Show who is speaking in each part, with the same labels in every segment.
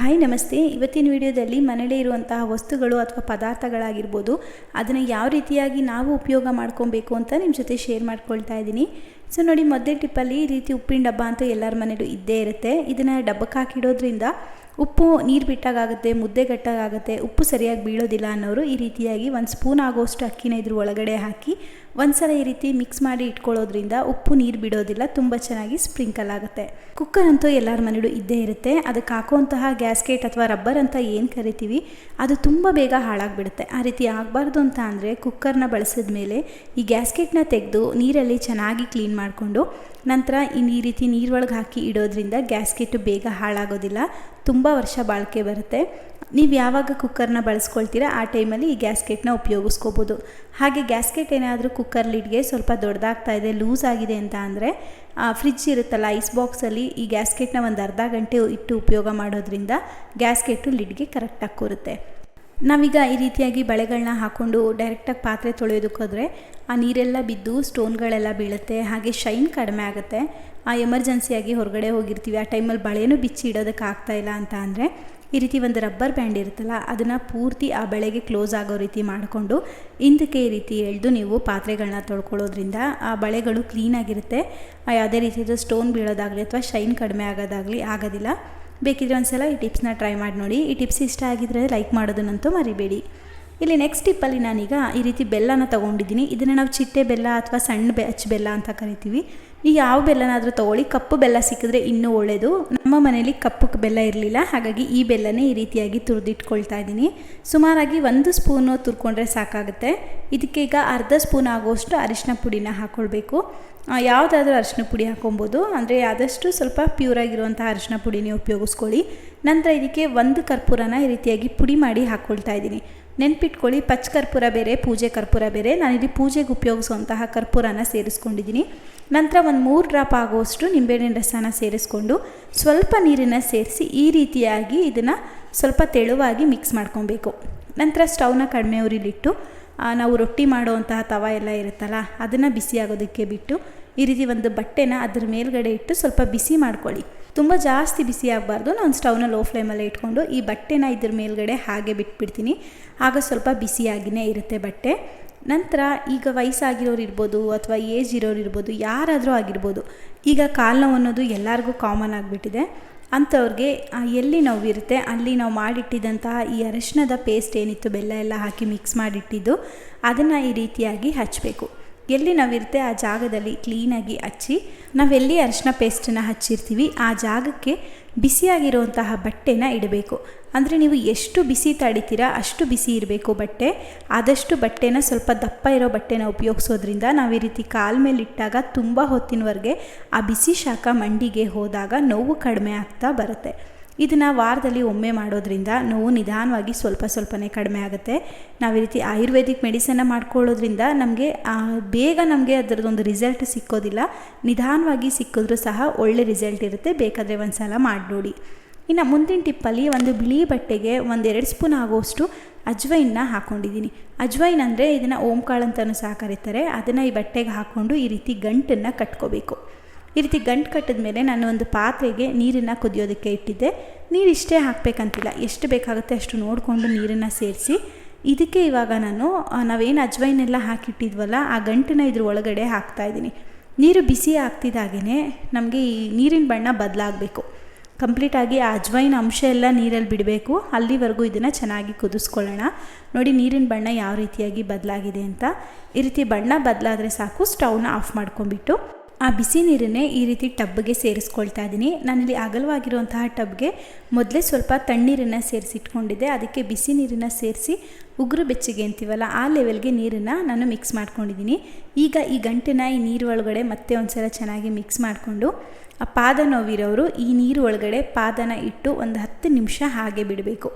Speaker 1: Hi, ನಮಸ್ತೆ. ಇವತ್ತಿನ ವಿಡಿಯೋದಲ್ಲಿ ಮನೆಯಲ್ಲಿ ಇರುವಂತಹ ವಸ್ತುಗಳು ಅಥವಾ ಪದಾರ್ಥಗಳಾಗಿರ್ಬೋದು, ಅದನ್ನು ಯಾವ ರೀತಿಯಾಗಿ ನಾವು ಉಪಯೋಗ ಮಾಡ್ಕೊಬೇಕು ಅಂತ ನಿಮ್ಮ ಜೊತೆ ಶೇರ್ ಮಾಡ್ಕೊಳ್ತಾ ಇದ್ದೀನಿ. ಸೊ ನೋಡಿ, ಮೊದಲೇ ಟಿಪ್ಪಲ್ಲಿ ಈ ರೀತಿ ಉಪ್ಪಿನ ಡಬ್ಬ ಅಂತೂ ಎಲ್ಲರ ಮನೇಲೂ ಇದ್ದೇ ಇರುತ್ತೆ. ಇದನ್ನು ಡಬ್ಬಕ್ಕೆ ಹಾಕಿಡೋದ್ರಿಂದ ಉಪ್ಪು ನೀರು ಬಿಟ್ಟಾಗುತ್ತೆ ಮುದ್ದೆ ಗಟ್ಟಾಗುತ್ತೆ ಉಪ್ಪು ಸರಿಯಾಗಿ ಬೀಳೋದಿಲ್ಲ ಅನ್ನೋರು ಈ ರೀತಿಯಾಗಿ ಒಂದು ಸ್ಪೂನ್ ಆಗೋಷ್ಟು ಅಕ್ಕಿನ ಇದ್ರ ಒಳಗಡೆ ಹಾಕಿ ಒಂದ್ಸಲ ಈ ರೀತಿ ಮಿಕ್ಸ್ ಮಾಡಿ ಇಟ್ಕೊಳ್ಳೋದ್ರಿಂದ ಉಪ್ಪು ನೀರು ಬಿಡೋದಿಲ್ಲ, ತುಂಬ ಚೆನ್ನಾಗಿ ಸ್ಪ್ರಿಂಕಲ್ ಆಗುತ್ತೆ. ಕುಕ್ಕರ್ ಅಂತೂ ಎಲ್ಲರ ಮನೆಯಲ್ಲೂ ಇದ್ದೇ ಇರುತ್ತೆ. ಅದಕ್ಕೆ ಹಾಕುವಂತಹ ಗ್ಯಾಸ್ಕೇಟ್ ಅಥವಾ ರಬ್ಬರ್ ಅಂತ ಏನು ಕರಿತೀವಿ, ಅದು ತುಂಬ ಬೇಗ ಹಾಳಾಗಿಬಿಡುತ್ತೆ. ಆ ರೀತಿ ಆಗಬಾರ್ದು ಅಂತ ಅಂದರೆ ಕುಕ್ಕರ್ನ ಬಳಸಿದ ಮೇಲೆ ಈ ಗ್ಯಾಸ್ಕೆಟ್ನ ತೆಗೆದು ನೀರಲ್ಲಿ ಚೆನ್ನಾಗಿ ಕ್ಲೀನ್ ಮಾಡಿಕೊಂಡು ನಂತರ ಇನ್ನು ಈ ರೀತಿ ನೀರೊಳಗೆ ಹಾಕಿ ಇಡೋದ್ರಿಂದ ಗ್ಯಾಸ್ಕೆಟು ಬೇಗ ಹಾಳಾಗೋದಿಲ್ಲ. ತುಂಬ ವರ್ಷ ಬಾಳಿಕೆ ಬರುತ್ತೆ. ನೀವು ಯಾವಾಗ ಕುಕ್ಕರ್ನ ಬಳಸ್ಕೊಳ್ತೀರಾ ಆ ಟೈಮಲ್ಲಿ ಈ ಗ್ಯಾಸ್ಕೆಟ್ನ ಉಪಯೋಗಿಸ್ಕೋಬೋದು. ಹಾಗೆ ಗ್ಯಾಸ್ಕೆಟ್ ಏನಾದರೂ ಕುಕ್ಕರ್ ಲಿಡ್ಗೆ ಸ್ವಲ್ಪ ದೊಡ್ಡದಾಗ್ತಾ ಇದೆ, ಲೂಸ್ ಆಗಿದೆ ಅಂತ ಅಂದರೆ ಫ್ರಿಜ್ ಇರುತ್ತಲ್ಲ ಐಸ್ ಬಾಕ್ಸಲ್ಲಿ ಈ ಗ್ಯಾಸ್ಕೆಟ್ನ ಒಂದು ಅರ್ಧ ಗಂಟೆ ಇಟ್ಟು ಉಪಯೋಗ ಮಾಡೋದ್ರಿಂದ ಗ್ಯಾಸ್ಕೆಟು ಲಿಡ್ಗೆ ಕರೆಕ್ಟಾಗಿ ಕೂರುತ್ತೆ. ನಾವೀಗ ಈ ರೀತಿಯಾಗಿ ಬಳೆಗಳನ್ನ ಹಾಕ್ಕೊಂಡು ಡೈರೆಕ್ಟಾಗಿ ಪಾತ್ರೆ ತೊಳೆಯೋದಕ್ಕೋದ್ರೆ ಆ ನೀರೆಲ್ಲ ಬಿದ್ದು ಸ್ಟೋನ್ಗಳೆಲ್ಲ ಬೀಳುತ್ತೆ, ಹಾಗೆ ಶೈನ್ ಕಡಿಮೆ ಆಗುತ್ತೆ. ಆ ಎಮರ್ಜೆನ್ಸಿಯಾಗಿ ಹೊರಗಡೆ ಹೋಗಿರ್ತೀವಿ. ಆ ಟೈಮಲ್ಲಿ ಬಳೆನೂ ಬಿಚ್ಚಿ ಇಡೋದಕ್ಕೆ ಆಗ್ತಾ ಇಲ್ಲ ಅಂತ ಅಂದರೆ ಈ ರೀತಿ ಒಂದು ರಬ್ಬರ್ ಬ್ಯಾಂಡ್ ಇರುತ್ತಲ್ಲ, ಅದನ್ನು ಪೂರ್ತಿ ಆ ಬೆಳೆಗೆ ಕ್ಲೋಸ್ ಆಗೋ ರೀತಿ ಮಾಡಿಕೊಂಡು ಹಿಂದಕ್ಕೆ ಈ ರೀತಿ ಎಳೆದು ನೀವು ಪಾತ್ರೆಗಳನ್ನ ತೊಳ್ಕೊಳ್ಳೋದ್ರಿಂದ ಆ ಬಳೆಗಳು ಕ್ಲೀನಾಗಿರುತ್ತೆ ಯಾವುದೇ ರೀತಿಯ ಸ್ಟೋನ್ ಬೀಳೋದಾಗಲಿ ಅಥವಾ ಶೈನ್ ಕಡಿಮೆ ಆಗೋದಾಗಲಿ ಆಗೋದಿಲ್ಲ. ಬೇಕಿದ್ರೆ ಒಂದ್ಸಲ ಈ ಟಿಪ್ಸ್ನ ಟ್ರೈ ಮಾಡಿ ನೋಡಿ. ಈ ಟಿಪ್ಸ್ ಇಷ್ಟ ಆಗಿದ್ರೆ ಲೈಕ್ ಮಾಡೋದನ್ನಂತೂ ಮರಿಬೇಡಿ. ಇಲ್ಲಿ ನೆಕ್ಸ್ಟ್ ಟಿಪ್ಪಲ್ಲಿ ನಾನೀಗ ಈ ರೀತಿ ಬೆಲ್ಲನ ತೊಗೊಂಡಿದ್ದೀನಿ. ಇದನ್ನು ನಾವು ಚಿಟ್ಟೆ ಬೆಲ್ಲ ಅಥವಾ ಸಣ್ಣ ಬೆ ಬೆಲ್ಲ ಅಂತ ಕರಿತೀವಿ. ನೀವು ಯಾವ ಬೆಲ್ಲನಾದರೂ ತೊಗೊಳ್ಳಿ. ಕಪ್ಪು ಬೆಲ್ಲ ಸಿಕ್ಕಿದ್ರೆ ಇನ್ನೂ ಒಳ್ಳೆಯದು ನಮ್ಮ ಮನೇಲಿ ಕಪ್ಪು ಬೆಲ್ಲ ಇರಲಿಲ್ಲ. ಹಾಗಾಗಿ ಈ ಬೆಲ್ಲನೇ ಈ ರೀತಿಯಾಗಿ ತುರಿದಿಟ್ಕೊಳ್ತಾ ಇದ್ದೀನಿ. ಸುಮಾರಾಗಿ ಒಂದು ಸ್ಪೂನು ತುರ್ಕೊಂಡ್ರೆ ಸಾಕಾಗುತ್ತೆ. ಇದಕ್ಕೆ ಈಗ ಅರ್ಧ ಸ್ಪೂನ್ ಆಗೋಷ್ಟು ಅರಿಶಿನ ಪುಡಿನ ಹಾಕ್ಕೊಳ್ಬೇಕು ಯಾವುದಾದ್ರೂ ಅರಿಶಿನ ಪುಡಿ ಹಾಕೊಬೋದು ಅಂದರೆ ಆದಷ್ಟು ಸ್ವಲ್ಪ ಪ್ಯೂರಾಗಿರುವಂಥ ಅರಿಶಿನ ಪುಡಿನೇ ಉಪಯೋಗಿಸ್ಕೊಳ್ಳಿ. ನಂತರ ಇದಕ್ಕೆ ಒಂದು ಕರ್ಪೂರನ ಈ ರೀತಿಯಾಗಿ ಪುಡಿ ಮಾಡಿ ಹಾಕ್ಕೊಳ್ತಾ ಇದ್ದೀನಿ. ನೆನ್ಪಿಟ್ಕೊಳ್ಳಿ ಪಚ್ಚ ಕರ್ಪೂರ ಬೇರೆ, ಪೂಜೆ ಕರ್ಪೂರ ಬೇರೆ. ನಾನಿಲ್ಲಿ ಪೂಜೆಗೆ ಉಪಯೋಗಿಸುವಂತಹ ಕರ್ಪೂರನ ಸೇರಿಸ್ಕೊಂಡಿದ್ದೀನಿ. ನಂತರ ಒಂದು ಮೂರು ಡ್ರಾಪ್ ಆಗುವಷ್ಟು ನಿಂಬೆಹಣ್ಣಿನ ರಸನ ಸೇರಿಸ್ಕೊಂಡು ಸ್ವಲ್ಪ ನೀರನ್ನು ಸೇರಿಸಿ ಈ ರೀತಿಯಾಗಿ ಇದನ್ನು ಸ್ವಲ್ಪ ತೆಳುವಾಗಿ ಮಿಕ್ಸ್ ಮಾಡ್ಕೊಬೇಕು. ನಂತರ ಸ್ಟವ್ನ ಕಡಿಮೆ ಉರಿಲಿಟ್ಟು ನಾವು ರೊಟ್ಟಿ ಮಾಡುವಂತಹ ತವ ಎಲ್ಲ ಇರುತ್ತಲ್ಲ, ಅದನ್ನು ಬಿಸಿ ಆಗೋದಕ್ಕೆ ಬಿಟ್ಟು ಈ ರೀತಿ ಒಂದು ಬಟ್ಟೆನ ಅದ್ರ ಮೇಲ್ಗಡೆ ಇಟ್ಟು ಸ್ವಲ್ಪ ಬಿಸಿ ಮಾಡ್ಕೊಳ್ಳಿ. ತುಂಬ ಜಾಸ್ತಿ ಬಿಸಿ ಆಗಬಾರ್ದು. ನಾನು ಸ್ಟವ್ನ ಲೋ ಫ್ಲೇಮಲ್ಲೇ ಇಟ್ಕೊಂಡು ಈ ಬಟ್ಟೆನ ಇದ್ರ ಮೇಲ್ಗಡೆ ಹಾಗೆ ಬಿಟ್ಬಿಡ್ತೀನಿ. ಆಗ ಸ್ವಲ್ಪ ಬಿಸಿಯಾಗಿಯೇ ಇರುತ್ತೆ ಬಟ್ಟೆ. ನಂತರ ಈಗ ವಯಸ್ಸಾಗಿರೋರು ಇರ್ಬೋದು ಅಥವಾ ಏಜ್ ಇರೋರು ಇರ್ಬೋದು, ಯಾರಾದರೂ ಆಗಿರ್ಬೋದು, ಈಗ ಕಾಲು ನೋವು ಅನ್ನೋದು ಎಲ್ಲರಿಗೂ ಕಾಮನ್ ಆಗಿಬಿಟ್ಟಿದೆ. ಅಂಥವ್ರಿಗೆ ಎಲ್ಲಿ ನೋವಿರುತ್ತೆ ಅಲ್ಲಿ ನಾವು ಮಾಡಿಟ್ಟಿದ್ದಂತಹ ಈ ಅರಿಶಿಣದ ಪೇಸ್ಟ್ ಏನಿತ್ತು, ಬೆಲ್ಲ ಎಲ್ಲ ಹಾಕಿ ಮಿಕ್ಸ್ ಮಾಡಿಟ್ಟಿದ್ದು, ಅದನ್ನು ಈ ರೀತಿಯಾಗಿ ಹಚ್ಚಬೇಕು ಎಲ್ಲಿ ನಾವಿರುತ್ತೆ ಆ ಜಾಗದಲ್ಲಿ ಕ್ಲೀನಾಗಿ ಹಚ್ಚಿ ನಾವೆಲ್ಲಿ ಅರಿಶಿನ ಪೇಸ್ಟನ್ನು ಹಚ್ಚಿರ್ತೀವಿ, ಆ ಜಾಗಕ್ಕೆ ಬಿಸಿಯಾಗಿರುವಂತಹ ಬಟ್ಟೆನ ಇಡಬೇಕು. ಅಂದರೆ ನೀವು ಎಷ್ಟು ಬಿಸಿ ತಡಿತೀರಾ, ಅಷ್ಟು ಬಿಸಿ ಇರಬೇಕು ಬಟ್ಟೆ. ಆದಷ್ಟು ಬಟ್ಟೆನ ಸ್ವಲ್ಪ ದಪ್ಪ ಇರೋ ಬಟ್ಟೆನ ಉಪಯೋಗಿಸೋದ್ರಿಂದ ನಾವು ಈ ರೀತಿ ಕಾಲ ಮೇಲೆ ಇಟ್ಟಾಗ ತುಂಬ ಹೊತ್ತಿನವರೆಗೆ ಆ ಬಿಸಿ ಶಾಖ ಮಂಡಿಗೆ ಹೋದಾಗ ನೋವು ಕಡಿಮೆ ಆಗ್ತಾ ಬರುತ್ತೆ. ಇದನ್ನು ವಾರದಲ್ಲಿ ಒಮ್ಮೆ ಮಾಡೋದ್ರಿಂದ ನೋವು ನಿಧಾನವಾಗಿ ಸ್ವಲ್ಪ ಸ್ವಲ್ಪನೇ ಕಡಿಮೆ ಆಗುತ್ತೆ. ನಾವು ಈ ರೀತಿ ಆಯುರ್ವೇದಿಕ್ ಮೆಡಿಸನ್ನ ಮಾಡ್ಕೊಳ್ಳೋದ್ರಿಂದ ನಮಗೆ ಬೇಗ ನಮಗೆ ಅದರದ್ದೊಂದು ರಿಸಲ್ಟ್ ಸಿಕ್ಕೋದಿಲ್ಲ. ನಿಧಾನವಾಗಿ ಸಿಕ್ಕಿದ್ರೂ ಸಹ ಒಳ್ಳೆ ರಿಸಲ್ಟ್ ಇರುತ್ತೆ. ಬೇಕಾದರೆ ಒಂದು ಸಲ ಮಾಡಿ ನೋಡಿ ಇನ್ನು ಮುಂದಿನ ಟಿಪ್ಪಲ್ಲಿ ಒಂದು ಬಿಳಿ ಬಟ್ಟೆಗೆ ಒಂದೆರಡು ಸ್ಪೂನ್ ಆಗೋಷ್ಟು ಅಜ್ವೈನ್ನ ಹಾಕ್ಕೊಂಡಿದ್ದೀನಿ ಅಜ್ವೈನ್ ಅಂದರೆ ಇದನ್ನು ಓಂಕಾಳು ಅಂತಲೂ ಸಹ ಕರೀತಾರೆ. ಅದನ್ನು ಈ ಬಟ್ಟೆಗೆ ಹಾಕ್ಕೊಂಡು ಈ ರೀತಿ ಗಂಟನ್ನು ಕಟ್ಕೋಬೇಕು. ಈ ರೀತಿ ಗಂಟು ಕಟ್ಟಿದ ಮೇಲೆ ನಾನು ಒಂದು ಪಾತ್ರೆಗೆ ನೀರನ್ನು ಕುದಿಯೋದಕ್ಕೆ ಇಟ್ಟಿದ್ದೆ. ನೀರು ಇಷ್ಟೇ ಹಾಕಬೇಕಂತಿಲ್ಲ. ಎಷ್ಟು ಬೇಕಾಗುತ್ತೆ ಅಷ್ಟು ನೋಡಿಕೊಂಡು ನೀರನ್ನು ಸೇರಿಸಿ. ಇದಕ್ಕೆ ಇವಾಗ ನಾನು ನಾವೇನು ಅಜ್ವೈನೆಲ್ಲ ಹಾಕಿಟ್ಟಿದ್ವಲ್ಲ, ಆ ಗಂಟನ್ನ ಇದ್ರ ಒಳಗಡೆ ಹಾಕ್ತಾಯಿದ್ದೀನಿ ನೀರು ಬಿಸಿ ಆಗ್ತಿದ್ದಾಗೇ ನಮಗೆ ಈ ನೀರಿನ ಬಣ್ಣ ಬದಲಾಗಬೇಕು. ಕಂಪ್ಲೀಟಾಗಿ ಆ ಅಜ್ವೈನ್ ಅಂಶ ಎಲ್ಲ ನೀರಲ್ಲಿ ಬಿಡಬೇಕು. ಅಲ್ಲಿವರೆಗೂ ಇದನ್ನು ಚೆನ್ನಾಗಿ ಕುದಿಸ್ಕೊಳ್ಳೋಣ. ನೋಡಿ ನೀರಿನ ಬಣ್ಣ ಯಾವ ರೀತಿಯಾಗಿ ಬದಲಾಗಿದೆ ಅಂತ. ಈ ರೀತಿ ಬಣ್ಣ ಬದಲಾದರೆ ಸಾಕು, ಸ್ಟವ್ನ ಆಫ್ ಮಾಡ್ಕೊಂಬಿಟ್ಟು ಆ ಬಿಸಿ ನೀರನ್ನೇ ಈ ರೀತಿ ಟಬ್ಗೆ ಸೇರಿಸ್ಕೊಳ್ತಾ ಇದ್ದೀನಿ ನಾನಿಲ್ಲಿ ಅಗಲವಾಗಿರುವಂತಹ ಟಬ್ಗೆ ಮೊದಲೇ ಸ್ವಲ್ಪ ತಣ್ಣೀರನ್ನು ಸೇರಿಸಿಟ್ಕೊಂಡಿದ್ದೆ. ಅದಕ್ಕೆ ಬಿಸಿ ನೀರನ್ನು ಸೇರಿಸಿ ಉಗುರು ಬೆಚ್ಚಗೆ ಅಂತೀವಲ್ಲ, ಆ ಲೆವೆಲ್ಗೆ ನೀರನ್ನು ನಾನು ಮಿಕ್ಸ್ ಮಾಡ್ಕೊಂಡಿದ್ದೀನಿ ಈಗ ಈ ಗಂಟೆನ ಈ ನೀರು ಒಳಗಡೆ ಮತ್ತೆ ಒಂದ್ಸಲ ಚೆನ್ನಾಗಿ ಮಿಕ್ಸ್ ಮಾಡಿಕೊಂಡು, ಆ ಪಾದ ನೋವಿರೋರು ಈ ನೀರು ಒಳಗಡೆ ಪಾದನ ಇಟ್ಟು ಒಂದು ಹತ್ತು ನಿಮಿಷ ಹಾಗೆ ಬಿಡಬೇಕು.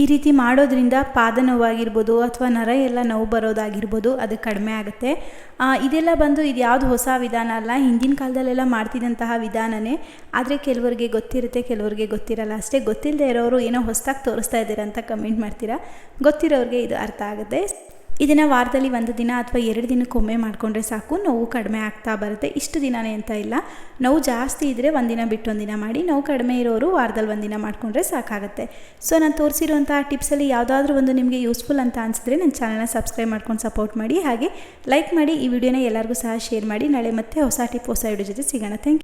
Speaker 1: ಈ ರೀತಿ ಮಾಡೋದ್ರಿಂದ ಪಾದ ನೋವಾಗಿರ್ಬೋದು ಅಥವಾ ನರ ಎಲ್ಲ ನೋವು ಬರೋದಾಗಿರ್ಬೋದು ಅದು ಕಡಿಮೆ ಆಗುತ್ತೆ. ಇದೆಲ್ಲ ಬಂದು ಇದು ಯಾವುದು ಹೊಸ ವಿಧಾನ ಅಲ್ಲ. ಹಿಂದಿನ ಕಾಲದಲ್ಲೆಲ್ಲ ಮಾಡ್ತಿದ್ದಂತಹ ವಿಧಾನನೇ. ಆದರೆ ಕೆಲವರಿಗೆ ಗೊತ್ತಿರುತ್ತೆ, ಕೆಲವರಿಗೆ ಗೊತ್ತಿರಲ್ಲ. ಅಷ್ಟೇ ಗೊತ್ತಿಲ್ಲದೆ ಇರೋರು ಏನೋ ಹೊಸದಾಗಿ ತೋರಿಸ್ತಾ ಇದ್ದೀರಾ ಅಂತ ಕಮೆಂಟ್ ಮಾಡ್ತೀರಾ? ಗೊತ್ತಿರೋರಿಗೆ ಇದು ಅರ್ಥ ಆಗುತ್ತೆ. ಇದನ್ನು ವಾರದಲ್ಲಿ ಒಂದು ದಿನ ಅಥವಾ ಎರಡು ದಿನಕ್ಕೊಮ್ಮೆ ಮಾಡಿಕೊಂಡ್ರೆ ಸಾಕು. ನೋವು ಕಡಿಮೆ ಆಗ್ತಾ ಬರುತ್ತೆ. ಇಷ್ಟು ದಿನನೇ ಅಂತ ಇಲ್ಲ. ನೋವು ಜಾಸ್ತಿ ಇದ್ದರೆ ಒಂದಿನ ಬಿಟ್ಟು ಒಂದಿನ ಮಾಡಿ. ನೋವು ಕಡಿಮೆ ಇರೋರು ವಾರದಲ್ಲಿ ಒಂದಿನ ಮಾಡಿಕೊಂಡ್ರೆ ಸಾಕಾಗುತ್ತೆ. ಸೊ ನಾನು ತೋರಿಸಿರುವಂಥ ಟಿಪ್ಸಲ್ಲಿ ಯಾವುದಾದ್ರೂ ಒಂದು ನಿಮಗೆ ಯೂಸ್ಫುಲ್ ಅಂತ ಅನಿಸಿದ್ರೆ ನನ್ನ ಚಾನಲ್ನ ಸಬ್ಸ್ಕ್ರೈಬ್ ಮಾಡ್ಕೊಂಡು ಸಪೋರ್ಟ್ ಮಾಡಿ. ಹಾಗೆ ಲೈಕ್ ಮಾಡಿ ಈ ವಿಡಿಯೋನ ಎಲ್ಲರಿಗೂ ಸಹ ಶೇರ್ ಮಾಡಿ. ನಾಳೆ ಮತ್ತೆ ಹೊಸ ಟಿಪ್ ಹೊಸ ವಿಡಿಯೋ ಜೊತೆ ಸಿಗೋಣ. Thank you